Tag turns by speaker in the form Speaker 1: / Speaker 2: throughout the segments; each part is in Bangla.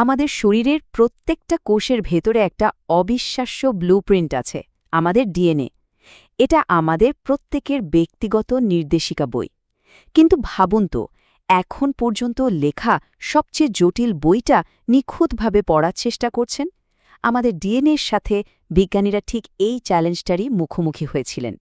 Speaker 1: আমাদের শরীরের প্রত্যেকটা কোষের ভেতরে একটা অবিশ্বাস্য ব্লুপ্রিন্ট আছে, আমাদের ডিএনএ এটা আমাদের প্রত্যেকের ব্যক্তিগত নির্দেশিকা বই। কিন্তু ভাবুন তো, এখন পর্যন্ত লেখা সবচেয়ে জটিল বইটা নিখুঁতভাবে পড়ার চেষ্টা করছেন? আমাদের ডিএনএর সাথে বিজ্ঞানীরা ঠিক এই চ্যালেঞ্জটারই মুখোমুখি হয়েছিলেন।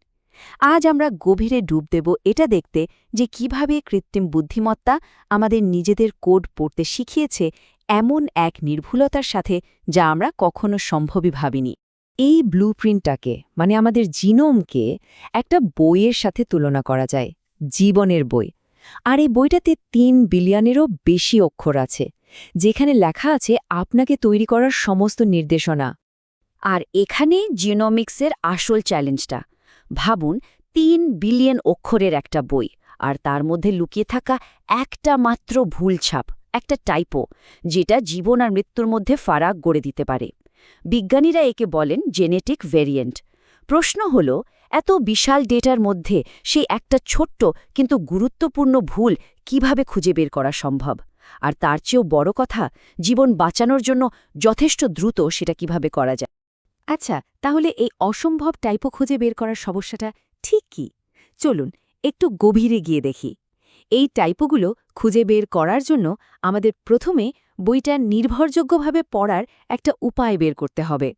Speaker 1: আজ আমরা গভীরে ডুব দেব এটা দেখতে যে কীভাবে কৃত্রিম বুদ্ধিমত্তা আমাদের নিজেদের কোড পড়তে শিখিয়েছে এমন এক নির্ভুলতার সাথে যা আমরা কখনো সম্ভবই ভাবিনি। এই ব্লুপ্রিন্টটাকে মানে আমাদের জিনোমকে, একটা বইয়ের সাথে তুলনা করা যায়, জীবনের বই। আর এই বইটাতে তিন বিলিয়নেরও বেশি অক্ষর আছে, যেখানে লেখা আছে আপনাকে তৈরি করার সমস্ত নির্দেশনা। আর এখানে জিনোমিক্সের আসল চ্যালেঞ্জটা, ভাবুন তিন বিলিয়ন অক্ষরের একটা বই, আর তার মধ্যে লুকিয়ে থাকা একটা মাত্র ভুল ছাপ। একটা টাইপো যেটা জীবন আর মৃত্যুর মধ্যে ফারাক গড়ে দিতে পারে। বিজ্ঞানীরা একে বলেন জেনেটিক ভেরিয়েন্ট প্রশ্ন হল, এত বিশাল ডেটার মধ্যে সেই একটা ছোট্ট কিন্তু গুরুত্বপূর্ণ ভুল কীভাবে খুঁজে বের করা সম্ভব? আর তার চেয়েও বড় কথা, জীবন বাঁচানোর জন্য যথেষ্ট দ্রুত সেটা কীভাবে করা যায়? আচ্ছা তাহলে এই অসম্ভব টাইপো খুঁজে বের করার সমস্যাটা ঠিক কি? চলুন, একটু গভীরে গিয়ে দেখি। এই টাইপোগুলো খুঁজে বের করার জন্য আমাদের প্রথমে বইটা নির্ভরযোগ্যভাবে পড়ার একটা উপায় বের করতে হবে।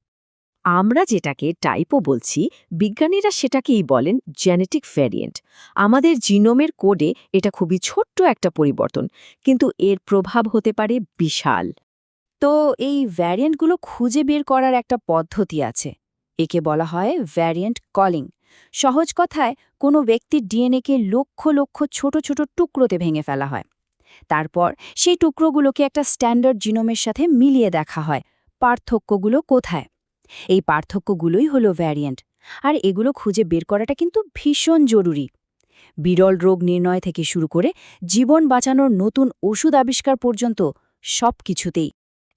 Speaker 1: আমরা যেটাকে টাইপো বলছি, বিজ্ঞানীরা সেটাকেই বলেন জেনেটিক ভ্যারিয়েন্ট আমাদের জিনোমের কোডে এটা খুবই ছোট্ট একটা পরিবর্তন, কিন্তু এর প্রভাব হতে পারে বিশাল। তো এই ভ্যারিয়েন্টগুলো খুঁজে বের করার একটা পদ্ধতি আছে। একে বলা হয় ভ্যারিয়েন্ট কলিং সহজ কথায়, কোনো ব্যক্তির ডিএনএকে লক্ষ লক্ষ ছোট ছোট টুকরোতে ভেঙে ফেলা হয়। তারপর সেই টুকরোগুলোকে একটা স্ট্যান্ডার্ড জিনোমের সাথে মিলিয়ে দেখা হয়, পার্থক্যগুলো কোথায়? এই পার্থক্যগুলোই হলো ভ্যারিয়েন্ট। আর এগুলো খুঁজে বের করাটা কিন্তু ভীষণ জরুরি। বিরল রোগ নির্ণয় থেকে শুরু করে জীবন বাঁচানোর নতুন ওষুধ আবিষ্কার পর্যন্ত সব কিছুতেই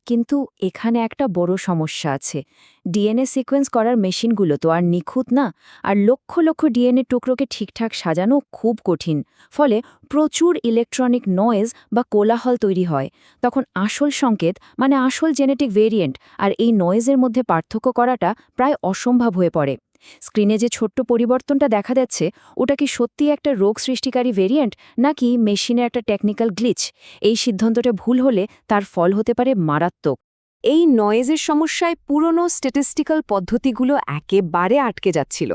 Speaker 1: কিন্তু এখানে একটা বড় সমস্যা আছে। ডিএনএ সিকোয়েন্স করার মেশিনগুলো তো আর নিখুঁত না, আর লক্ষ লক্ষ ডিএনএ টুকরোকে ঠিকঠাক সাজানো খুব কঠিন, ফলে প্রচুর ইলেকট্রনিক নয়েজ বা কোলাহল তৈরি হয়। তখন আসল সংকেত মানে আসল জেনেটিক ভেরিয়েন্ট, আর এই নয়েজের মধ্যে পার্থক্য করাটা প্রায় অসম্ভব হয়ে পড়ে। স্ক্রিনে যে ছোট্ট পরিবর্তনটা দেখা যাচ্ছে, ওটা কি সত্যি একটা রোগ সৃষ্টিকারী ভেরিয়েন্ট নাকি মেশিনের একটা টেকনিক্যাল গ্লিচ এই সিদ্ধান্তটা ভুল হলে তার ফল হতে পারে মারাত্মক। এই নয়েজের সমস্যায় পুরনো স্ট্যাটিস্টিক্যাল পদ্ধতিগুলো একেবারে আটকে যাচ্ছিল।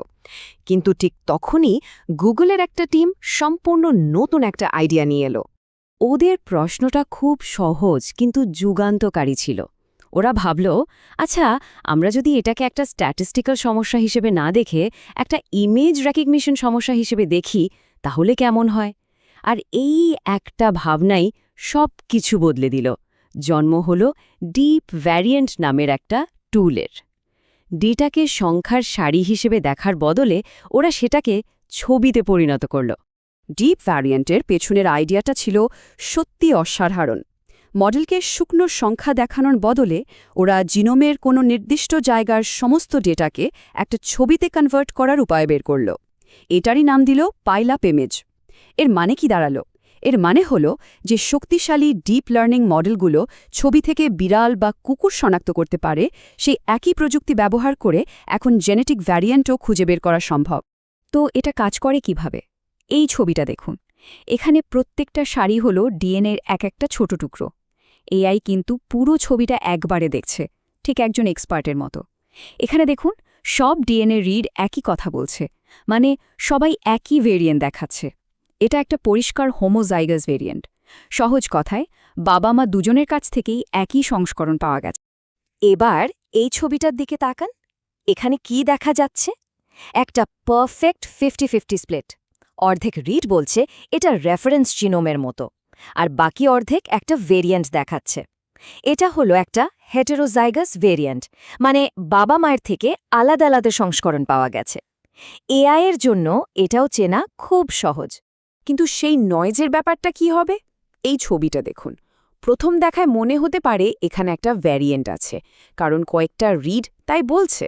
Speaker 1: কিন্তু ঠিক তখনই গুগলের একটা টিম সম্পূর্ণ নতুন একটা আইডিয়া নিয়ে এলো। ওদের প্রশ্নটা খুব সহজ, কিন্তু যুগান্তকারী ছিল। ওরা ভাবল আচ্ছা আমরা যদি এটাকে একটা স্ট্যাটিস্টিক্যাল সমস্যা হিসেবে না দেখে, একটা ইমেজ রেকগনিশন সমস্যা হিসেবে দেখি, তাহলে কেমন হয়? আর এই একটা ভাবনাই সব কিছু বদলে দিল। জন্ম হল ডিপ ভ্যারিয়েন্ট নামের একটা টুলের। ডিটাকে সংখ্যার সারি হিসেবে দেখার বদলে ওরা সেটাকে ছবিতে পরিণত করল। ডিপ ভ্যারিয়েন্টের পেছনের আইডিয়াটা ছিল সত্যি অসাধারণ। মডেলকে শুকনো সংখ্যা দেখানোর বদলে ওরা জিনোমের কোনো নির্দিষ্ট জায়গার সমস্ত ডেটাকে একটা ছবিতে কনভার্ট করার উপায় বের করল। এটারই নাম দিল পাইলা পেমেজ এর মানে কি দাঁড়াল? এর মানে হল যে শক্তিশালী ডিপ লার্নিং মডেলগুলো ছবি থেকে বিড়াল বা কুকুর শনাক্ত করতে পারে, সেই একই প্রযুক্তি ব্যবহার করে এখন জেনেটিক ভ্যারিয়েন্টও খুঁজে বের করা সম্ভব। তো এটা কাজ করে কীভাবে? এই ছবিটা দেখুন। এখানে প্রত্যেকটা শাড়ি হল ডিএনএর এক একটা ছোট টুকরো। এআই কিন্তু পুরো ছবিটা একবারে দেখছে, ঠিক একজন এক্সপার্টের মতো। এখানে দেখুন, সব ডিএনএ রিড একই কথা বলছে মানে সবাই একই ভেরিয়েন্ট দেখাচ্ছে। এটা একটা পরিষ্কার হোমোজাইগাস ভেরিয়েন্ট সহজ কথায় বাবা মা দুজনের কাছ থেকেই একই সংস্করণ পাওয়া গেছে। এবার এই ছবিটার দিকে তাকান, এখানে কি দেখা যাচ্ছে? একটা পারফেক্ট ফিফটি ফিফটি স্প্লিট অর্ধেক রিড বলছে এটা রেফারেন্স জিনোমের মতো। আর বাকি অর্ধেক একটা ভেরিয়েন্ট দেখাচ্ছে। এটা হলো একটা হেটেরোজাইগাস ভেরিয়েন্ট মানে বাবা মায়ের থেকে আলাদা আলাদা সংস্করণ পাওয়া গেছে। এআই এর জন্য এটাও চেনা খুব সহজ। কিন্তু সেই নয়েজের ব্যাপারটা কি হবে? এই ছবিটা দেখুন। প্রথম দেখায় মনে হতে পারে এখানে একটা ভ্যারিয়েন্ট আছে, কারণ কয়েকটা রিড তাই বলছে।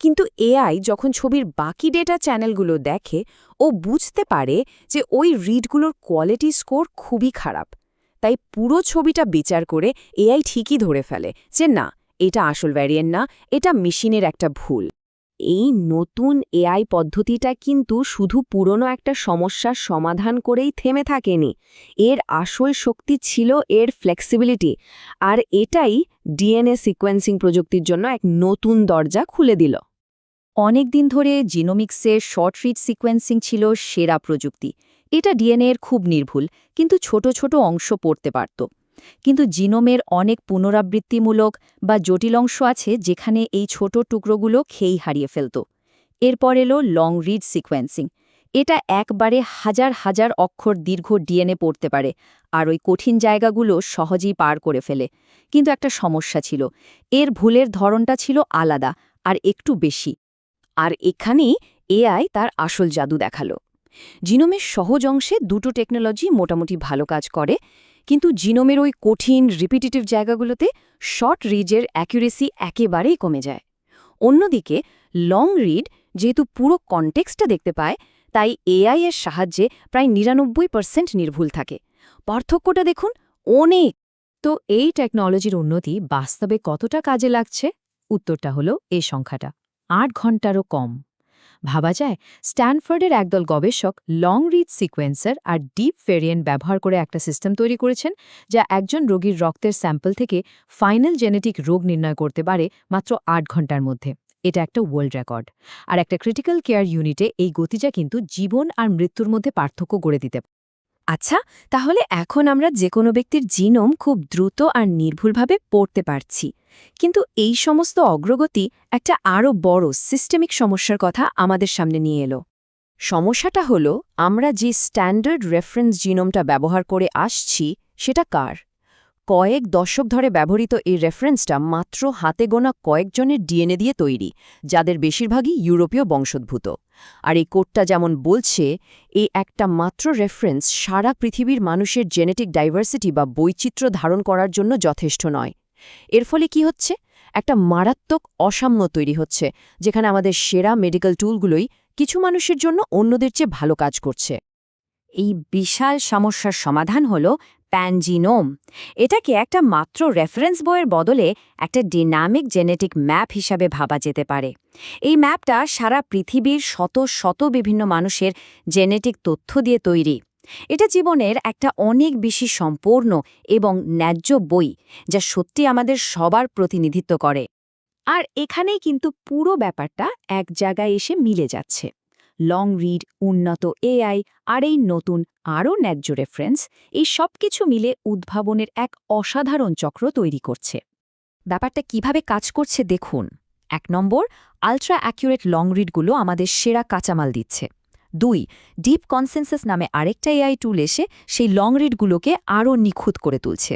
Speaker 1: কিন্তু এআই যখন ছবির বাকি ডেটা চ্যানেলগুলো দেখে, ও বুঝতে পারে যে ওই রিডগুলোর কোয়ালিটি স্কোর খুবই খারাপ। তাই পুরো ছবিটা বিচার করে এআই ঠিকই ধরে ফেলে যে না, এটা আসল ভ্যারিয়েন্ট না, এটা মেশিনের একটা ভুল। এই নতুন এআই পদ্ধতিটা কিন্তু শুধু পুরনো একটা সমস্যার সমাধান করেই থেমে থাকেনি। এর আসল শক্তি ছিল এর ফ্লেক্সিবিলিটি আর এটাই ডিএনএ সিকোয়েন্সিং প্রযুক্তির জন্য এক নতুন দরজা খুলে দিল। অনেক দিন ধরে জিনোমিক্সের শর্ট রিড সিকোয়েন্সিং ছিল সেরা প্রযুক্তি। এটা ডিএনএ এর খুব নির্ভুল, কিন্তু ছোট ছোট অংশ পড়তে পারত। কিন্তু জিনোমের অনেক পুনরাবৃত্তিমূলক বা জটিল অংশ আছে যেখানে এই ছোট টুকরোগুলো খেই হারিয়ে ফেলত। এরপর এলো লং রিড সিকোয়েন্সিং এটা একবারে হাজার হাজার অক্ষর দীর্ঘ ডিএনএ পড়তে পারে, আর ওই কঠিন জায়গাগুলো সহজেই পার করে ফেলে। কিন্তু একটা সমস্যা ছিল, এর ভুলের ধরনটা ছিল আলাদা, আর একটু বেশি। আর এখানেই এআই তার আসল জাদু দেখাল। জিনোমের সহজ অংশে দুটো টেকনোলজি মোটামুটি ভালো কাজ করে, কিন্তু জিনোমের ওই কঠিন রিপিটিটিভ জায়গাগুলোতে শর্ট রিজের অ্যাকুরেসি একেবারেই কমে যায়। অন্যদিকে লং রিড যেহেতু পুরো কনটেক্সটটা দেখতে পায় তাই এআই এর সাহায্যে প্রায় নিরানব্বই পার্সেন্ট নির্ভুল থাকে। পার্থক্যটা দেখুন, অনেক। তো এই টেকনোলজির উন্নতি বাস্তবে কতটা কাজে লাগছে? উত্তরটা হলো এই সংখ্যাটা। আট ঘন্টারও কম। ভাবা যায়, স্ট্যানফোর্ডের একদল গবেষক লং রিড সিকোয়েন্সার আর ডিপ ভেরিয়েন্ট ব্যবহার করে একটা সিস্টেম তৈরি করেছেন, যা একজন রোগীর রক্তের স্যাম্পল থেকে ফাইনাল জেনেটিক রোগ নির্ণয় করতে পারে মাত্র আট ঘণ্টার মধ্যে। এটা একটা ওয়ার্ল্ড রেকর্ড আর একটা ক্রিটিক্যাল কেয়ার ইউনিটে এই গতিটা কিন্তু জীবন আর মৃত্যুর মধ্যে পার্থক্য গড়ে দিতে আচ্ছা তাহলে এখন আমরা যে কোনো ব্যক্তির জিনোম খুব দ্রুত আর নির্ভুলভাবে পড়তে পারছি। কিন্তু এই সমস্ত অগ্রগতি একটা আরও বড় সিস্টেমিক সমস্যার কথা আমাদের সামনে নিয়ে এলো। সমস্যাটা হলো, আমরা যে স্ট্যান্ডার্ড রেফারেন্স জিনোমটা ব্যবহার করে আসছি, সেটা কার? কয়েক দশক ধরে ব্যবহৃত এই রেফারেন্সটা মাত্র হাতে গোনা কয়েকজনের ডিএনএ দিয়ে তৈরি, যাদের বেশিরভাগই ইউরোপীয় বংশোদ্ভূত। আর এই কোডটা যেমন বলছে এই একটা মাত্র রেফারেন্স সারা পৃথিবীর মানুষের জেনেটিক ডাইভার্সিটি বা বৈচিত্র্য ধারণ করার জন্য যথেষ্ট নয়। এর ফলে কি হচ্ছে? একটা মারাত্মক অসাম্য তৈরি হচ্ছে, যেখানে আমাদের সেরা মেডিকেল টুলগুলোই কিছু মানুষের জন্য অন্যদের চেয়ে ভালো কাজ করছে। এই বিশাল সমস্যার সমাধান হল প্যানজিনোম। এটাকে একটা মাত্র রেফারেন্স বইয়ের বদলে একটা ডিনামিক জেনেটিক ম্যাপ হিসাবে ভাবা যেতে পারে। এই ম্যাপটা সারা পৃথিবীর শত শত বিভিন্ন মানুষের জেনেটিক তথ্য দিয়ে তৈরি। এটা জীবনের একটা অনেক বেশি সম্পূর্ণ এবং ন্যায্য বই, যা সত্যি আমাদের সবার প্রতিনিধিত্ব করে। আর এখানেই কিন্তু পুরো ব্যাপারটা এক জায়গায় এসে মিলে যাচ্ছে। লং রিড উন্নত এআই আর এই নতুন আরও ন্যায্য রেফারেন্স এই সব কিছু মিলে উদ্ভাবনের এক অসাধারণ চক্র তৈরি করছে। ব্যাপারটা কীভাবে কাজ করছে দেখুন। এক নম্বর আলট্রা অ্যাকিউরেট লং রিডগুলো আমাদের সেরা কাঁচামাল দিচ্ছে। দুই ডিপ কনসেন্সাস নামে আরেকটা এআই টুল এসে সেই লং রিডগুলোকে আরও নিখুঁত করে তুলছে।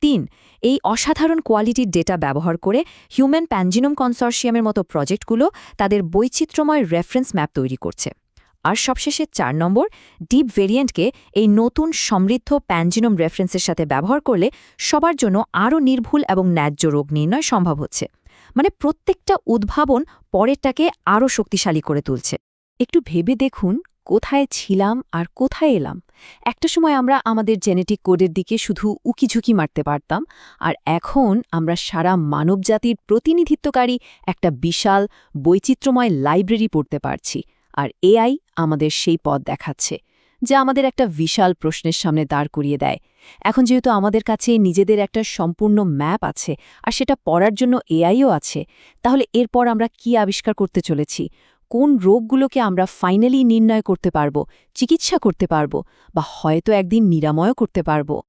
Speaker 1: তিন, এই অসাধারণ কোয়ালিটির ডেটা ব্যবহার করে হিউম্যান প্যানজিনোম কনসর্শিয়ামের মতো প্রজেক্টগুলো তাদের বৈচিত্র্যময় রেফারেন্স ম্যাপ তৈরি করছে। আর সবশেষে চার নম্বর, ডিপ ভেরিয়েন্টকে এই নতুন সমৃদ্ধ প্যানজিনোম রেফারেন্সের সাথে ব্যবহার করলে সবার জন্য আরও নির্ভুল এবং ন্যায্য রোগ নির্ণয় সম্ভব হচ্ছে। মানে প্রত্যেকটা উদ্ভাবন পরেরটাকে আরও শক্তিশালী করে তুলছে। একটু ভেবে দেখুন কোথায় ছিলাম আর কোথায় এলাম। একটা সময় আমরা আমাদের জেনেটিক কোডের দিকে শুধু উকিঝুঁকি মারতে পারতাম, আর এখন আমরা সারা মানবজাতির প্রতিনিধিত্বকারী একটা বিশাল বৈচিত্র্যময় লাইব্রেরি পড়তে পারছি, আর এআই আমাদের সেই পথ দেখাচ্ছে, যা আমাদের একটা বিশাল প্রশ্নের সামনে দাঁড় করিয়ে দেয়। এখন যেহেতু আমাদের কাছে নিজেদের একটা সম্পূর্ণ ম্যাপ আছে, আর সেটা পড়ার জন্য এআইও আছে, তাহলে এরপর আমরা কি আবিষ্কার করতে চলেছি? কোন রোগগুলোকে আমরা ফাইনালি নির্ণয় করতে পারব, চিকিৎসা করতে পারব, বা হয়তো একদিন নিরাময়ও করতে পারব।